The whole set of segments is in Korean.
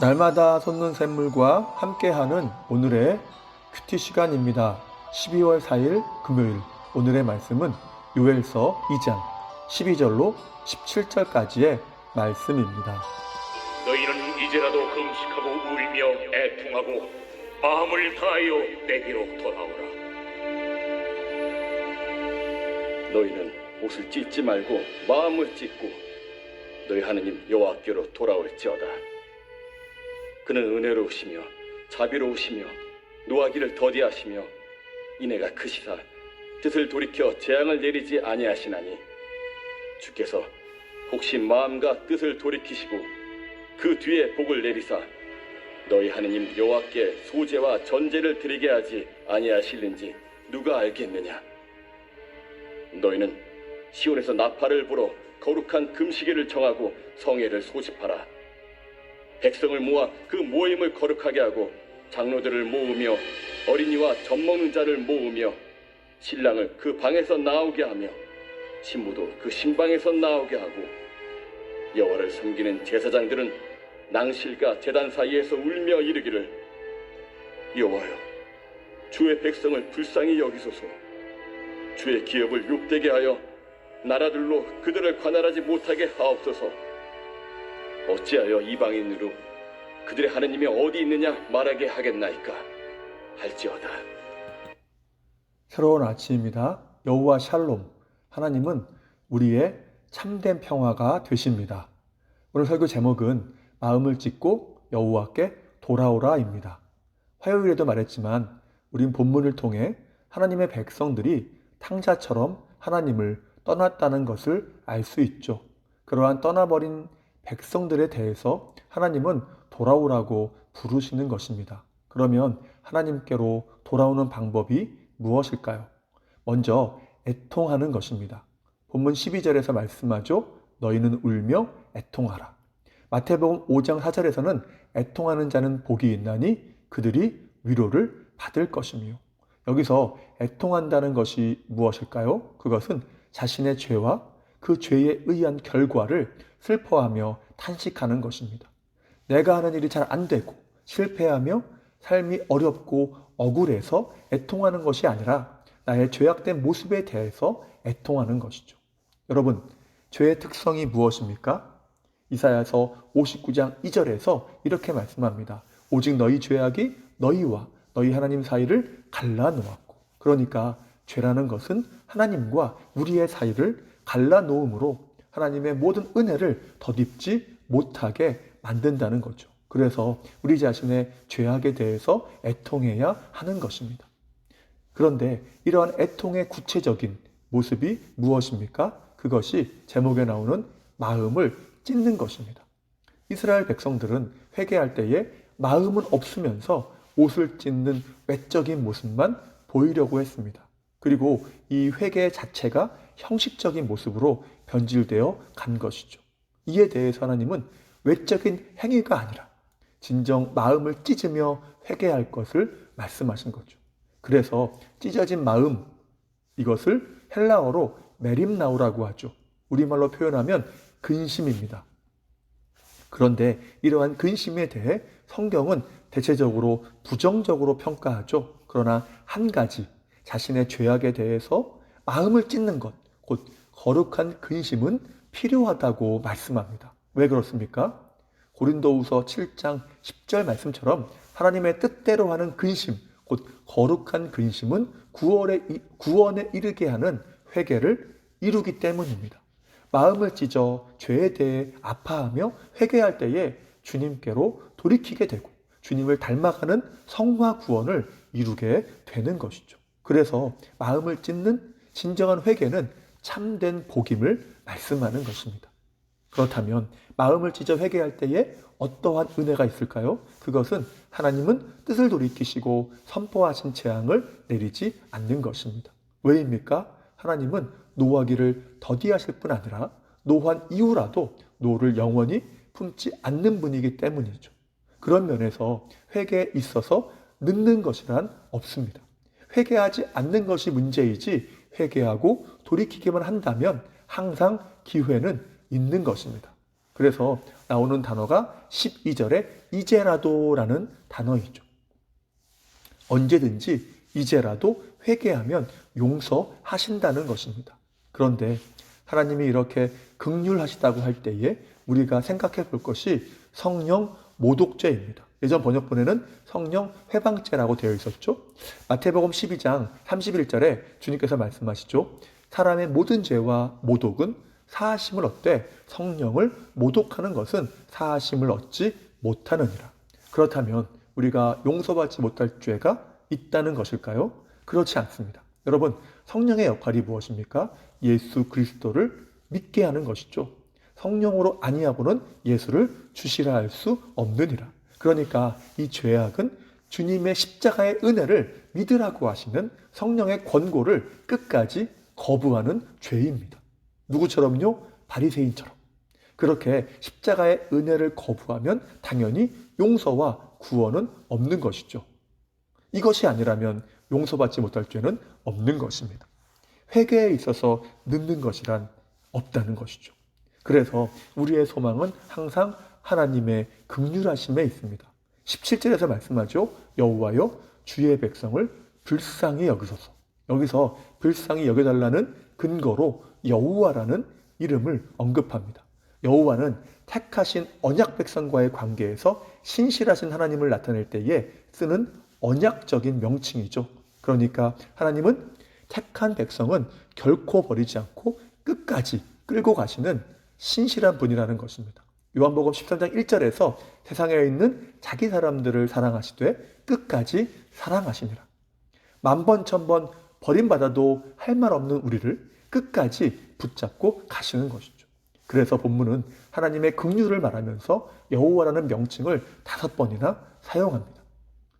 날마다 솟는 샘물과 함께하는 오늘의 큐티 시간입니다. 12월 4일 금요일 오늘의 말씀은 요엘서 2장 12절로 17절까지의 말씀입니다. 너희는 이제라도 금식하고 울며 애통하고 마음을 다하여 내게로 돌아오라. 너희는 옷을 찢지 말고 마음을 찢고 너희 하느님 여호와께로 돌아올지어다. 그는 은혜로우시며 자비로우시며 노하기를 더디하시며 이내가 크시사 뜻을 돌이켜 재앙을 내리지 아니하시나니 주께서 혹시 마음과 뜻을 돌이키시고 그 뒤에 복을 내리사 너희 하느님 여호와께 소제와 전제를 드리게 하지 아니하실는지 누가 알겠느냐? 너희는 시온에서 나팔을 불어 거룩한 금시계를 정하고 성회를 소집하라. 백성을 모아 그 모임을 거룩하게 하고 장로들을 모으며 어린이와 젖먹는 자를 모으며 신랑을 그 방에서 나오게 하며 신부도 그 신방에서 나오게 하고 여호와를 섬기는 제사장들은 낭실과 제단 사이에서 울며 이르기를 여호와여 주의 백성을 불쌍히 여기소서 주의 기업을 욕되게 하여 나라들로 그들을 관할하지 못하게 하옵소서. 어찌하여 이방인으로 그들의 하느님이 어디 있느냐 말하게 하겠나이까 할지어다. 새로운 아침입니다. 여호와 샬롬 하나님은 우리의 참된 평화가 되십니다. 오늘 설교 제목은 마음을 찢고 여호와께 돌아오라입니다. 화요일에도 말했지만 우린 본문을 통해 하나님의 백성들이 탕자처럼 하나님을 떠났다는 것을 알 수 있죠. 그러한 떠나버린 백성들에 대해서 하나님은 돌아오라고 부르시는 것입니다. 그러면 하나님께로 돌아오는 방법이 무엇일까요? 먼저 애통하는 것입니다. 본문 12절에서 말씀하죠. 너희는 울며 애통하라. 마태복음 5장 4절에서는 애통하는 자는 복이 있나니 그들이 위로를 받을 것이며 여기서 애통한다는 것이 무엇일까요? 그것은 자신의 죄와 그 죄에 의한 결과를 슬퍼하며 탄식하는 것입니다. 내가 하는 일이 잘 안 되고 실패하며 삶이 어렵고 억울해서 애통하는 것이 아니라 나의 죄악된 모습에 대해서 애통하는 것이죠. 여러분, 죄의 특성이 무엇입니까? 이사야서 59장 2절에서 이렇게 말씀합니다. 오직 너희 죄악이 너희와 너희 하나님 사이를 갈라놓았고 그러니까 죄라는 것은 하나님과 우리의 사이를 갈라놓음으로 하나님의 모든 은혜를 덧입지 못하게 만든다는 거죠. 그래서 우리 자신의 죄악에 대해서 애통해야 하는 것입니다. 그런데 이러한 애통의 구체적인 모습이 무엇입니까? 그것이 제목에 나오는 마음을 찢는 것입니다. 이스라엘 백성들은 회개할 때에 마음은 없으면서 옷을 찢는 외적인 모습만 보이려고 했습니다. 그리고 이 회개 자체가 형식적인 모습으로 변질되어 간 것이죠. 이에 대해서 하나님은 외적인 행위가 아니라 진정 마음을 찢으며 회개할 것을 말씀하신 거죠. 그래서 찢어진 마음 이것을 헬라어로 메림나우라고 하죠. 우리말로 표현하면 근심입니다. 그런데 이러한 근심에 대해 성경은 대체적으로 부정적으로 평가하죠. 그러나 한 가지 자신의 죄악에 대해서 마음을 찢는 것, 곧 거룩한 근심은 필요하다고 말씀합니다. 왜 그렇습니까? 고린도후서 7장 10절 말씀처럼 하나님의 뜻대로 하는 근심, 곧 거룩한 근심은 구원에, 구원에 이르게 하는 회개를 이루기 때문입니다. 마음을 찢어 죄에 대해 아파하며 회개할 때에 주님께로 돌이키게 되고 주님을 닮아가는 성화 구원을 이루게 되는 것이죠. 그래서 마음을 찢는 진정한 회개는 참된 복임을 말씀하는 것입니다. 그렇다면 마음을 찢어 회개할 때에 어떠한 은혜가 있을까요? 그것은 하나님은 뜻을 돌이키시고 선포하신 재앙을 내리지 않는 것입니다. 왜입니까? 하나님은 노하기를 더디하실 뿐 아니라 노한 이후라도 노를 영원히 품지 않는 분이기 때문이죠. 그런 면에서 회개에 있어서 늦는 것이란 없습니다. 회개하지 않는 것이 문제이지 회개하고 돌이키기만 한다면 항상 기회는 있는 것입니다. 그래서 나오는 단어가 12절에 이제라도라는 단어이죠. 언제든지 이제라도 회개하면 용서하신다는 것입니다. 그런데 하나님이 이렇게 극률하시다고 할 때에 우리가 생각해 볼 것이 성령 모독죄입니다. 예전 번역본에는 성령 회방죄라고 되어 있었죠. 마태복음 12장 31절에 주님께서 말씀하시죠. 사람의 모든 죄와 모독은 사하심을 얻되 성령을 모독하는 것은 사하심을 얻지 못하느니라. 그렇다면 우리가 용서받지 못할 죄가 있다는 것일까요? 그렇지 않습니다. 여러분, 성령의 역할이 무엇입니까? 예수 그리스도를 믿게 하는 것이죠. 성령으로 아니하고는 예수를 주시라 할 수 없느니라. 그러니까 이 죄악은 주님의 십자가의 은혜를 믿으라고 하시는 성령의 권고를 끝까지 거부하는 죄입니다. 누구처럼요? 바리새인처럼. 그렇게 십자가의 은혜를 거부하면 당연히 용서와 구원은 없는 것이죠. 이것이 아니라면 용서받지 못할 죄는 없는 것입니다. 회개에 있어서 늦는 것이란 없다는 것이죠. 그래서 우리의 소망은 항상 하나님의 극률하심에 있습니다. 17절에서 말씀하죠. 여호와여 주의 백성을 불쌍히 여기소서. 여기서 불쌍히 여겨달라는 근거로 여호와라는 이름을 언급합니다. 여호와는 택하신 언약 백성과의 관계에서 신실하신 하나님을 나타낼 때에 쓰는 언약적인 명칭이죠. 그러니까 하나님은 택한 백성은 결코 버리지 않고 끝까지 끌고 가시는 신실한 분이라는 것입니다. 요한복음 13장 1절에서 세상에 있는 자기 사람들을 사랑하시되 끝까지 사랑하시니라. 만번 천번 버림받아도 할 말 없는 우리를 끝까지 붙잡고 가시는 것이죠. 그래서 본문은 하나님의 긍휼을 말하면서 여호와라는 명칭을 다섯 번이나 사용합니다.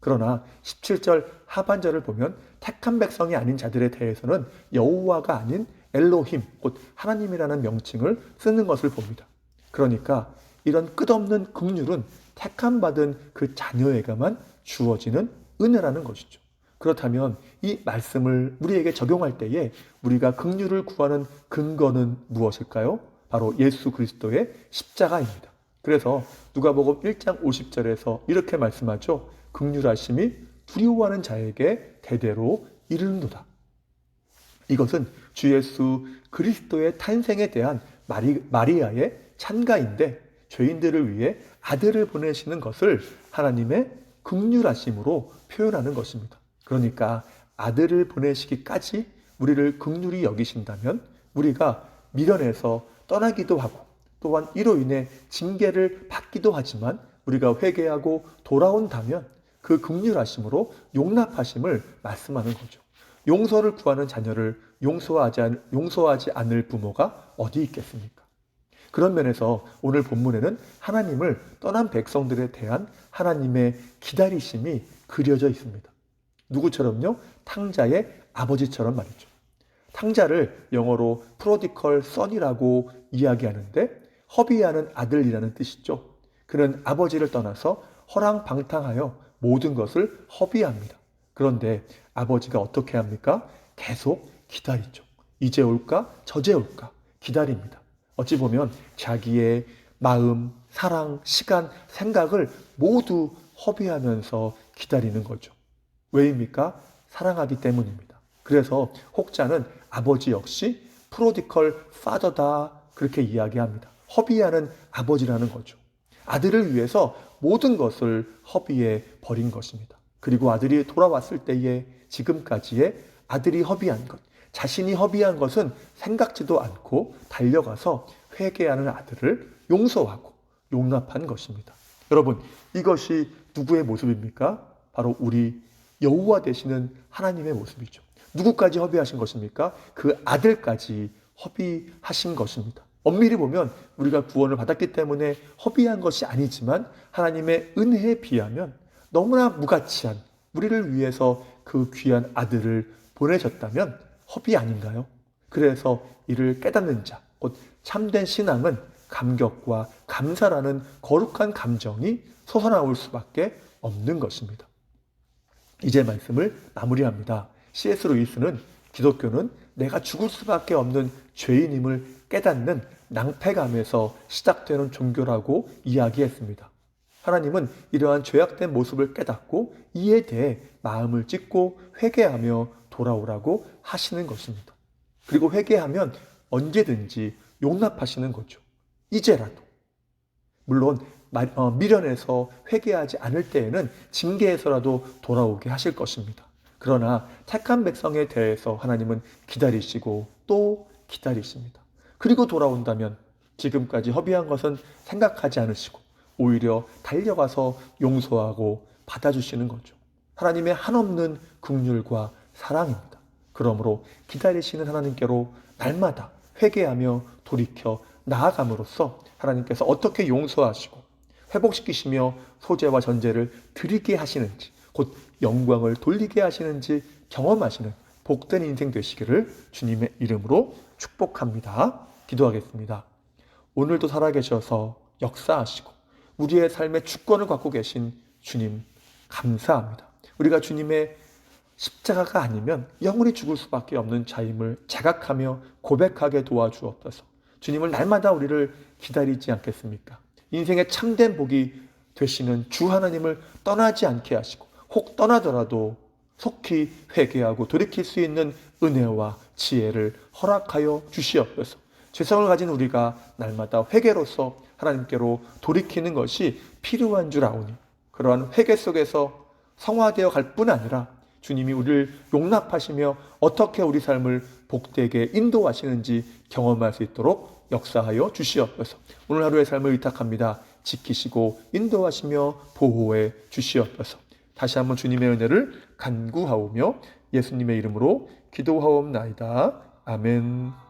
그러나 17절 하반절을 보면 택한 백성이 아닌 자들에 대해서는 여호와가 아닌 엘로힘, 곧 하나님이라는 명칭을 쓰는 것을 봅니다. 그러니까 이런 끝없는 긍휼은 택함 받은 그 자녀에게만 주어지는 은혜라는 것이죠. 그렇다면 이 말씀을 우리에게 적용할 때에 우리가 긍휼을 구하는 근거는 무엇일까요? 바로 예수 그리스도의 십자가입니다. 그래서 누가복음 1장 50절에서 이렇게 말씀하죠. 긍휼하심이 두려워하는 자에게 대대로 이르는도다. 이것은 주 예수 그리스도의 탄생에 대한 마리, 마리아의 찬가인데 죄인들을 위해 아들을 보내시는 것을 하나님의 극률하심으로 표현하는 것입니다. 그러니까 아들을 보내시기까지 우리를 극률이 여기신다면 우리가 미련해서 떠나기도 하고 또한 이로 인해 징계를 받기도 하지만 우리가 회개하고 돌아온다면 그 극률하심으로 용납하심을 말씀하는 거죠. 용서를 구하는 자녀를 용서하지, 않, 용서하지 않을 부모가 어디 있겠습니까? 그런 면에서 오늘 본문에는 하나님을 떠난 백성들에 대한 하나님의 기다리심이 그려져 있습니다. 누구처럼요? 탕자의 아버지처럼 말이죠. 탕자를 영어로 프로디컬 선이라고 이야기하는데 허비하는 아들이라는 뜻이죠. 그는 아버지를 떠나서 허랑방탕하여 모든 것을 허비합니다. 그런데 아버지가 어떻게 합니까? 계속 기다리죠. 이제 올까? 저제 올까? 기다립니다. 어찌 보면 자기의 마음, 사랑, 시간, 생각을 모두 허비하면서 기다리는 거죠. 왜입니까? 사랑하기 때문입니다. 그래서 혹자는 아버지 역시 프로디컬 파더다 그렇게 이야기합니다. 허비하는 아버지라는 거죠. 아들을 위해서 모든 것을 허비해 버린 것입니다. 그리고 아들이 돌아왔을 때에 지금까지의 아들이 허비한 것, 자신이 허비한 것은 생각지도 않고 달려가서 회개하는 아들을 용서하고 용납한 것입니다. 여러분, 이것이 누구의 모습입니까? 바로 우리 여호와 되시는 하나님의 모습이죠. 누구까지 허비하신 것입니까? 그 아들까지 허비하신 것입니다. 엄밀히 보면 우리가 구원을 받았기 때문에 허비한 것이 아니지만 하나님의 은혜에 비하면 너무나 무가치한 우리를 위해서 그 귀한 아들을 보내셨다면 허비 아닌가요? 그래서 이를 깨닫는 자, 곧 참된 신앙은 감격과 감사라는 거룩한 감정이 솟아나올 수밖에 없는 것입니다. 이제 말씀을 마무리합니다. C.S. 루이스는 기독교는 내가 죽을 수밖에 없는 죄인임을 깨닫는 낭패감에서 시작되는 종교라고 이야기했습니다. 하나님은 이러한 죄악된 모습을 깨닫고 이에 대해 마음을 찢고 회개하며 돌아오라고 하시는 것입니다. 그리고 회개하면 언제든지 용납하시는 거죠. 이제라도. 물론 마- 어, 미련해서 회개하지 않을 때에는 징계에서라도 돌아오게 하실 것입니다. 그러나 택한 백성에 대해서 하나님은 기다리시고 또 기다리십니다. 그리고 돌아온다면 지금까지 허비한 것은 생각하지 않으시고 오히려 달려가서 용서하고 받아주시는 거죠. 하나님의 한없는 긍휼과 사랑입니다. 그러므로 기다리시는 하나님께로 날마다 회개하며 돌이켜 나아감으로써 하나님께서 어떻게 용서하시고 회복시키시며 소재와 전제를 드리게 하시는지 곧 영광을 돌리게 하시는지 경험하시는 복된 인생 되시기를 주님의 이름으로 축복합니다. 기도하겠습니다. 오늘도 살아계셔서 역사하시고 우리의 삶의 주권을 갖고 계신 주님 감사합니다. 우리가 주님의 십자가가 아니면 영원히 죽을 수밖에 없는 자임을 자각하며 고백하게 도와주옵소서. 주님을 날마다 우리를 기다리지 않겠습니까? 인생의 참된 복이 되시는 주 하나님을 떠나지 않게 하시고 혹 떠나더라도 속히 회개하고 돌이킬 수 있는 은혜와 지혜를 허락하여 주시옵소서. 죄성을 가진 우리가 날마다 회개로서 하나님께로 돌이키는 것이 필요한 줄 아오니 그러한 회개 속에서 성화되어 갈 뿐 아니라 주님이 우리를 용납하시며 어떻게 우리 삶을 복되게 인도하시는지 경험할 수 있도록 역사하여 주시옵소서. 오늘 하루의 삶을 의탁합니다. 지키시고 인도하시며 보호해 주시옵소서. 다시 한번 주님의 은혜를 간구하오며 예수님의 이름으로 기도하옵나이다. 아멘.